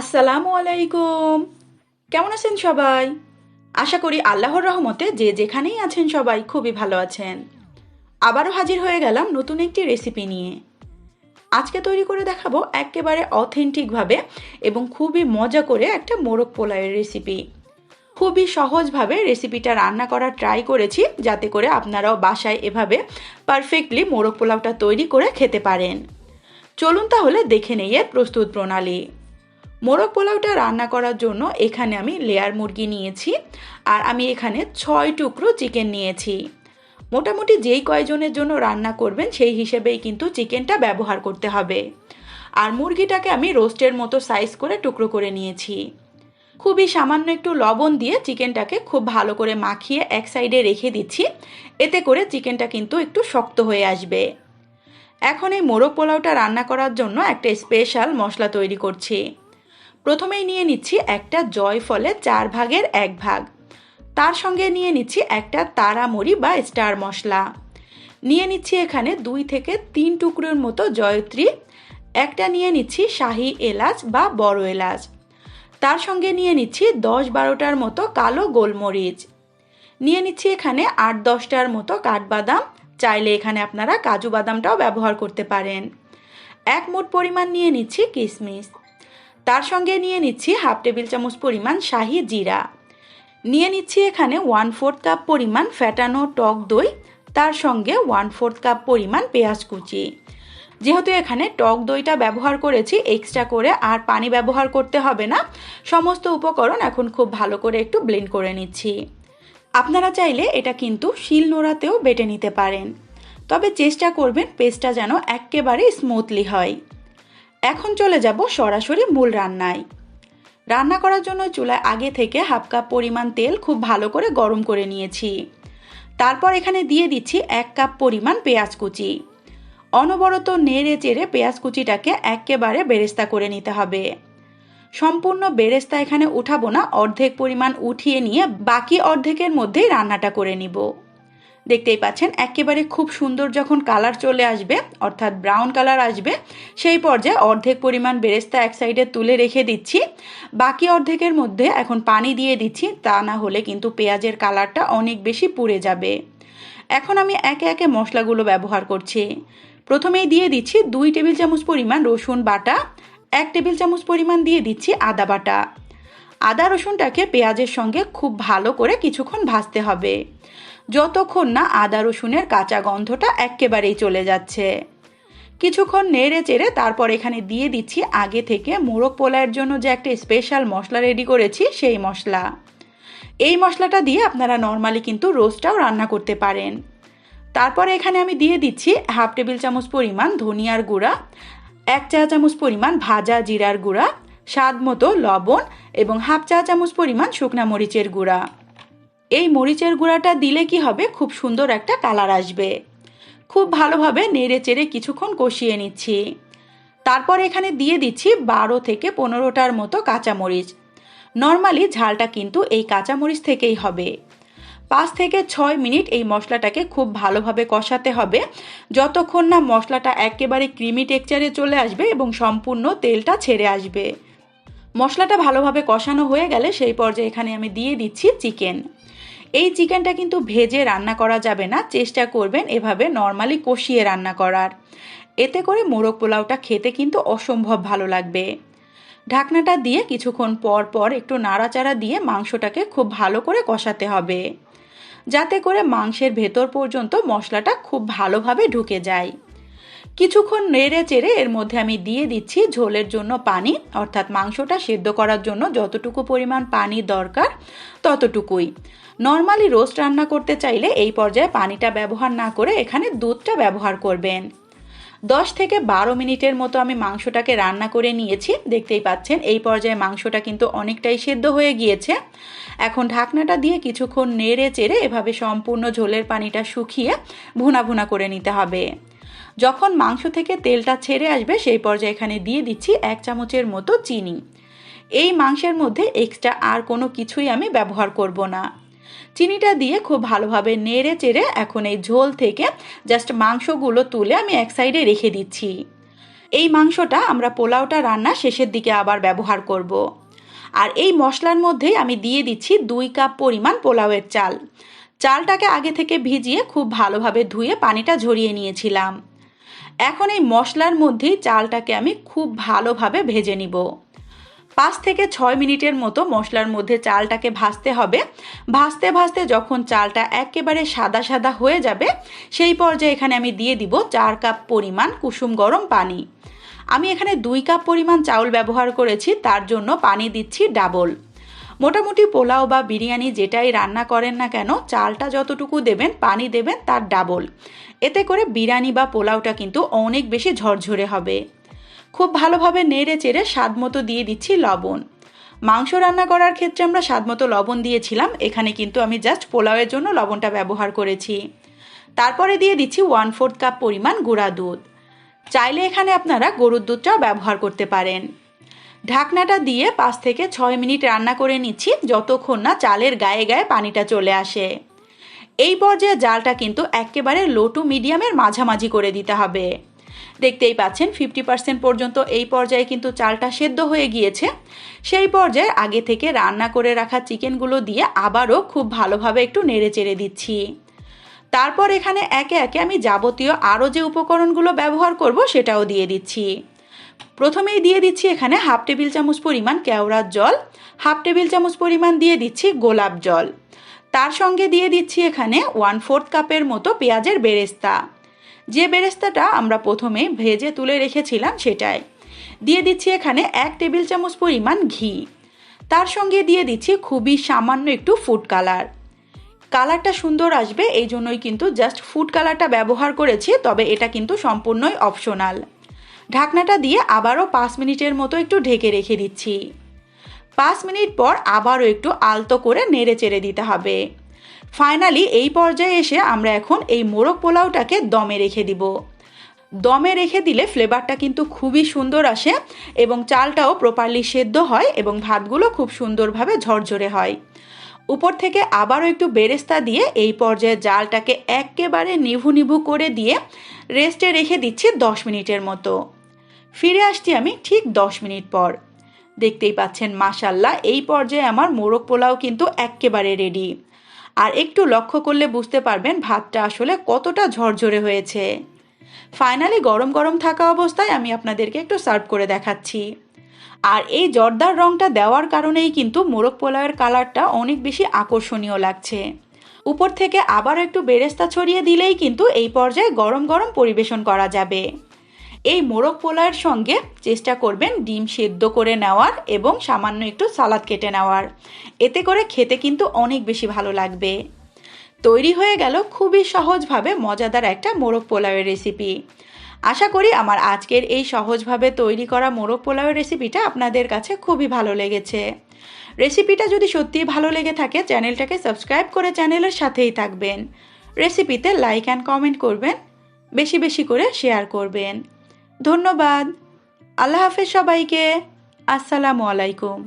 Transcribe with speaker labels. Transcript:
Speaker 1: আসসালামু আলাইকুম। কেমন আছেন সবাই? আশা করি আল্লাহর রহমতে যে যেখানেই আছেন সবাই খুবই ভালো আছেন। আবারও হাজির হয়ে গেলাম নতুন একটি রেসিপি নিয়ে। আজকে তৈরি করে দেখাবো একেবারে অথেন্টিকভাবে এবং খুবই মজা করে একটা মোরগ পোলাওয়ের রেসিপি খুবই সহজভাবে রেসিপিটা রান্না করার ট্রাই করেছি যাতে করে আপনারাও বাসায় এভাবে পারফেক্টলি মোরগ পোলাওটা তৈরি করে খেতে পারেন। চলুন তাহলে দেখে নেই এর প্রস্তুত প্রণালী। মোরগ পোলাওটা রান্না করার জন্য এখানে আমি লেয়ার মুরগি নিয়েছি আর আমি এখানে ছয় টুকরো চিকেন নিয়েছি। মোটামুটি যেই কয়জনের জন্য রান্না করবেন সেই হিসেবেই কিন্তু চিকেনটা ব্যবহার করতে হবে। আর মুরগিটাকে আমি রোস্টের মতো সাইজ করে টুকরো করে নিয়েছি। খুবই সামান্য একটু লবণ দিয়ে চিকেনটাকে খুব ভালো করে মাখিয়ে এক সাইডে রেখে দিচ্ছি। এতে করে চিকেনটা কিন্তু একটু শক্ত হয়ে আসবে। এখন এই মোরগ পোলাওটা রান্না করার জন্য একটা স্পেশাল মশলা তৈরি করছি। প্রথমেই নিয়ে নিচ্ছি একটা জয়ফলের চার ভাগের এক ভাগ। তার সঙ্গে নিয়ে নিচ্ছি একটা তারামড়ি বা স্টার মশলা। নিয়ে নিচ্ছি এখানে দুই থেকে তিন টুকরোর মতো জয়ত্রী। একটা নিয়ে নিচ্ছি শাহি এলাচ বা বড় এলাচ। তার সঙ্গে নিয়ে নিচ্ছি দশ বারোটার মতো কালো গোলমরিচ। নিয়ে নিচ্ছি এখানে আট দশটার মতো কাঠবাদাম। চাইলে এখানে আপনারা কাজু বাদামটাও ব্যবহার করতে পারেন। এক মোট পরিমাণ নিয়ে নিচ্ছি কিশমিশ তার সঙ্গে নিয়ে নিচ্ছি হাফ টেবিল চামচ পরিমাণ শাহি জিরা। নিয়ে নিচ্ছি এখানে ওয়ান ফোর্থ কাপ পরিমাণ ফ্যাটানো টক দই, তার সঙ্গে ওয়ান ফোর্থ কাপ পরিমাণ পেঁয়াজ কুচি। যেহেতু এখানে টক দইটা ব্যবহার করেছি এক্সট্রা করে আর পানি ব্যবহার করতে হবে না, সমস্ত উপকরণ এখন খুব ভালো করে একটু ব্লেন্ড করে নিচ্ছি। আপনারা চাইলে এটা কিন্তু শিল নোড়াতেও বেটে নিতে পারেন। তবে চেষ্টা করবেন পেস্টটা যেন একেবারে স্মুথলি হয়। এখন চলে যাব সরাসরি মূল রান্নায়। রান্না করার জন্য চুলায় আগে থেকে হাফ কাপ পরিমাণ তেল খুব ভালো করে গরম করে নিয়েছি। তারপর এখানে দিয়ে দিচ্ছি এক কাপ পরিমাণ পেঁয়াজ কুচি। অনবরত নেড়ে চেড়ে পেঁয়াজ কুচিটাকে একেবারে বেরেস্তা করে নিতে হবে। সম্পূর্ণ বেরেস্তা এখানে উঠাবো না, অর্ধেক পরিমাণ উঠিয়ে নিয়ে বাকি অর্ধেকের মধ্যেই রান্নাটা করে নিব। দেখতেই পাচ্ছেন, একেবারে খুব সুন্দর যখন কালার চলে আসবে, অর্থাৎ ব্রাউন কালার আসবে, সেই পর্যায়ে অর্ধেক পরিমাণ বেরেস্তা এক সাইডে তুলে রেখে দিচ্ছি। বাকি অর্ধেকের মধ্যে এখন পানি দিয়ে দিচ্ছি, তা না হলে কিন্তু পেঁয়াজের কালারটা অনেক বেশি পুড়ে যাবে। এখন আমি একে একে মশলাগুলো ব্যবহার করছি। প্রথমেই দিয়ে দিচ্ছি দুই টেবিল চামচ পরিমাণ রসুন বাটা, এক টেবিল চামচ পরিমাণ দিয়ে দিচ্ছি আদা বাটা। আদা রসুনটাকে পেঁয়াজের সঙ্গে খুব ভালো করে কিছুক্ষণ ভাজতে হবে। যতক্ষণ না আদা রসুনের কাঁচা গন্ধটা একেবারেই চলে যাচ্ছে। কিছুক্ষণ নেড়ে চেড়ে তারপর এখানে দিয়ে দিচ্ছি আগে থেকে মোরগ পোলায়ের জন্য যে একটা স্পেশাল মশলা রেডি করেছি, সেই মশলা। এই মশলাটা দিয়ে আপনারা নর্মালি কিন্তু রোস্টটাও রান্না করতে পারেন। তারপরে এখানে আমি দিয়ে দিচ্ছি হাফ টেবিল চামচ পরিমাণ ধনিয়ার গুঁড়া, এক চা চামচ পরিমাণ ভাজা জিরার গুঁড়া, স্বাদ মতো লবণ এবং হাফ চা চামচ পরিমাণ শুকনা মরিচের গুঁড়া। এই মরিচের গুঁড়াটা দিলে কি হবে? খুব সুন্দর একটা কালার আসবে। খুব ভালোভাবে নেড়ে চেড়ে কিছুক্ষণ কষিয়ে নিচ্ছি। তারপর এখানে দিয়ে দিচ্ছি বারো থেকে পনেরোটার মতো কাঁচামরিচ। নর্মালি ঝালটা কিন্তু এই কাঁচামরিচ থেকেই হবে। পাঁচ থেকে ছয় মিনিট এই মশলাটাকে খুব ভালোভাবে কষাতে হবে। যতক্ষণ না মশলাটা একেবারে ক্রিমি টেক্সচারে চলে আসবে এবং সম্পূর্ণ তেলটা ছেড়ে আসবে। মশলাটা ভালোভাবে কষানো হয়ে গেলে সেই পর্যায়ে এখানে আমি দিয়ে দিচ্ছি চিকেন। এই চিকেনটা কিন্তু ভেজে রান্না করা যাবে না, চেষ্টা করবেন এভাবে নর্মালি কষিয়ে রান্না করার। এতে করে মোরগ পোলাওটা খেতে কিন্তু অসম্ভব ভালো লাগবে। ঢাকনাটা দিয়ে কিছুক্ষণ পর পর একটু নাড়াচাড়া দিয়ে মাংসটাকে খুব ভালো করে কষাতে হবে। যাতে করে মাংসের ভেতর পর্যন্ত মশলাটা খুব ভালোভাবে ঢুকে যায়। কিছুক্ষণ নেড়ে চেড়ে এর মধ্যে আমি দিয়ে দিচ্ছি ঝোলের জন্য পানি, অর্থাৎ মাংসটা সেদ্ধ করার জন্য যতটুকু পরিমাণ পানি দরকার ততটুকুই। নর্মালি রোস্ট রান্না করতে চাইলে এই পর্যায়ে পানিটা ব্যবহার না করে এখানে দুধটা ব্যবহার করবেন। দশ থেকে বারো মিনিটের মতো আমি মাংসটাকে রান্না করে নিয়েছি, দেখতেই পাচ্ছেন এই পর্যায়ে মাংসটা কিন্তু অনেকটাই সেদ্ধ হয়ে গিয়েছে। এখন ঢাকনাটা দিয়ে কিছুক্ষণ নেড়ে চেড়ে এভাবে সম্পূর্ণ ঝোলের পানিটা শুকিয়ে ভুনা ভুনা করে নিতে হবে। যখন মাংস থেকে তেলটা ছেড়ে আসবে, সেই পর্যায়ে এখানে দিয়ে দিচ্ছি এক চামচের মতো চিনি। এই মাংসের মধ্যে এক্সট্রা আর কোনো কিছুই আমি ব্যবহার করব না। চিনিটা দিয়ে খুব ভালোভাবে নেড়ে চেড়ে এখন এই ঝোল থেকে জাস্ট মাংসগুলো তুলে আমি এক সাইডে রেখে দিচ্ছি। এই মাংসটা আমরা পোলাওটা রান্না শেষের দিকে আবার ব্যবহার করব। আর এই মশলার মধ্যেই আমি দিয়ে দিচ্ছি দুই কাপ পরিমাণ পোলাওয়ের চাল। চালটাকে আগে থেকে ভিজিয়ে খুব ভালোভাবে ধুয়ে পানিটা ঝরিয়ে নিয়েছিলাম। এখন এই মশলার মধ্যেই চালটাকে আমি খুব ভালোভাবে ভেজে নিব। পাঁচ থেকে ছয় মিনিটের মতো মশলার মধ্যে চালটাকে ভাজতে হবে। ভাজতে ভাজতে যখন চালটা একেবারে সাদা সাদা হয়ে যাবে, সেই পর্যায়ে এখানে আমি দিয়ে দিব চার কাপ পরিমাণ কুসুম গরম পানি। আমি এখানে দুই কাপ পরিমাণ চাউল ব্যবহার করেছি, তার জন্য পানি দিচ্ছি ডাবল। মোটামুটি পোলাও বা বিরিয়ানি যেটাই রান্না করেন না কেন, চালটা যতটুকু দেবেন, পানি দেবেন, তার ডাবল। এতে করে বিরিয়ানি বা পোলাওটা কিন্তু অনেক বেশি ঝরঝরে হবে। খুব ভালোভাবে নেড়ে চেড়ে স্বাদ মতো দিয়ে দিচ্ছি লবণ। মাংস রান্না করার ক্ষেত্রে আমরা স্বাদ মতো লবণ দিয়েছিলাম, এখানে কিন্তু আমি জাস্ট পোলাওয়ের জন্য লবণটা ব্যবহার করেছি। তারপরে দিয়ে দিচ্ছি ওয়ান ফোর্থ কাপ পরিমাণ গুঁড়া দুধ। চাইলে এখানে আপনারা গরুর দুধটাও ব্যবহার করতে পারেন। ঢাকনাটা দিয়ে পাঁচ থেকে ছয় মিনিট রান্না করে নিচ্ছি যতক্ষণ না চালের গায়ে গায়ে পানিটা চলে আসে। এই পর্যায়ে জালটা কিন্তু একেবারে লো টু মিডিয়ামের মাঝামাঝি করে দিতে হবে। দেখতেই পাচ্ছেন ফিফটি পার্সেন্ট পর্যন্ত এই পর্যায়ে কিন্তু চালটা সেদ্ধ হয়ে গিয়েছে। সেই পর্যায়ে আগে থেকে রান্না করে রাখা চিকেনগুলো দিয়ে আবারও খুব ভালোভাবে একটু নেড়ে চেড়ে দিচ্ছি। তারপর এখানে একে একে আমি যাবতীয় আরও যে উপকরণগুলো ব্যবহার করব সেটাও দিয়ে দিচ্ছি। প্রথমেই দিয়ে দিচ্ছি এখানে হাফ টেবিল চামচ পরিমাণ কেওড়ার জল, হাফ টেবিল চামচ পরিমাণ দিয়ে দিচ্ছি গোলাপ জল। তার সঙ্গে দিয়ে দিচ্ছি এখানে ওয়ান ফোর্থ কাপের মতো পেঁয়াজের বেরেস্তা। যে বেরেস্তাটা আমরা প্রথমে ভেজে তুলে রেখেছিলাম সেটাই। দিয়ে দিচ্ছি এখানে এক টেবিল চামচ পরিমাণ ঘি। তার সঙ্গে দিয়ে দিচ্ছি খুবই সামান্য একটু ফুড কালার। কালারটা সুন্দর আসবে এই জন্যই কিন্তু জাস্ট ফুড কালারটা ব্যবহার করেছি, তবে এটা কিন্তু সম্পূর্ণই অপশনাল। ঢাকনাটা দিয়ে আবারও পাঁচ মিনিটের মতো একটু ঢেকে রেখে দিচ্ছি। পাঁচ মিনিট পর আবারও একটু আলতো করে নেড়ে চেড়ে দিতে হবে। ফাইনালি এই পর্যায়ে এসে আমরা এখন এই মোরগ পোলাওটাকে দমে রেখে দিব। দমে রেখে দিলে ফ্লেভারটা কিন্তু খুবই সুন্দর আসে এবং চালটাও প্রপারলি সেদ্ধ হয় এবং ভাতগুলো খুব সুন্দরভাবে ঝরঝরে হয়। উপর থেকে আবারও একটু বেরেস্তা দিয়ে এই পর্যায়ে জালটাকে একেবারে নিভু নিভু করে দিয়ে রেস্টে রেখে দিচ্ছি দশ মিনিটের মতো। ফিরে আসছি আমি ঠিক দশ মিনিট পর। দেখতেই পাচ্ছেন মাসাল্লাহ এই পর্যায়ে আমার মোরগ পোলাও কিন্তু একেবারে রেডি আর একটু লক্ষ্য করলে বুঝতে পারবেন ভাতটা আসলে কতটা ঝরঝরে হয়েছে। ফাইনালি গরম গরম থাকা অবস্থায় আমি আপনাদেরকে একটু সার্ভ করে দেখাচ্ছি। আর এই জর্দার রঙটা দেওয়ার কারণেই কিন্তু মোরগ পোলাওয়ের কালারটা অনেক বেশি আকর্ষণীয় লাগছে। উপর থেকে আবার একটু বেরেস্তা ছড়িয়ে দিলেই কিন্তু এই পর্যায়ে গরম গরম পরিবেশন করা যাবে। এই মোরগ পোলাওয়ের সঙ্গে চেষ্টা করবেন ডিম সেদ্ধ করে নেওয়ার এবং সামান্য একটু সালাদ কেটে নেওয়ার। এতে করে খেতে কিন্তু অনেক বেশি ভালো লাগবে। তৈরি হয়ে গেল খুবই সহজভাবে মজাদার একটা মোরগ পোলাওয়ের রেসিপি আশা করি আমার আজকের এই সহজভাবে তৈরি করা মোরগ পোলাওয়ের রেসিপিটা আপনাদের কাছে খুবই ভালো লেগেছে। রেসিপিটা যদি সত্যিই ভালো লেগে থাকে, চ্যানেলটাকে সাবস্ক্রাইব করে চ্যানেলের সাথেই থাকবেন। রেসিপিতে লাইক অ্যান্ড কমেন্ট করবেন। বেশি বেশি করে শেয়ার করবেন। ধন্যবাদ। আল্লাহ হাফেজ সবাইকে। আসসালামু আলাইকুম।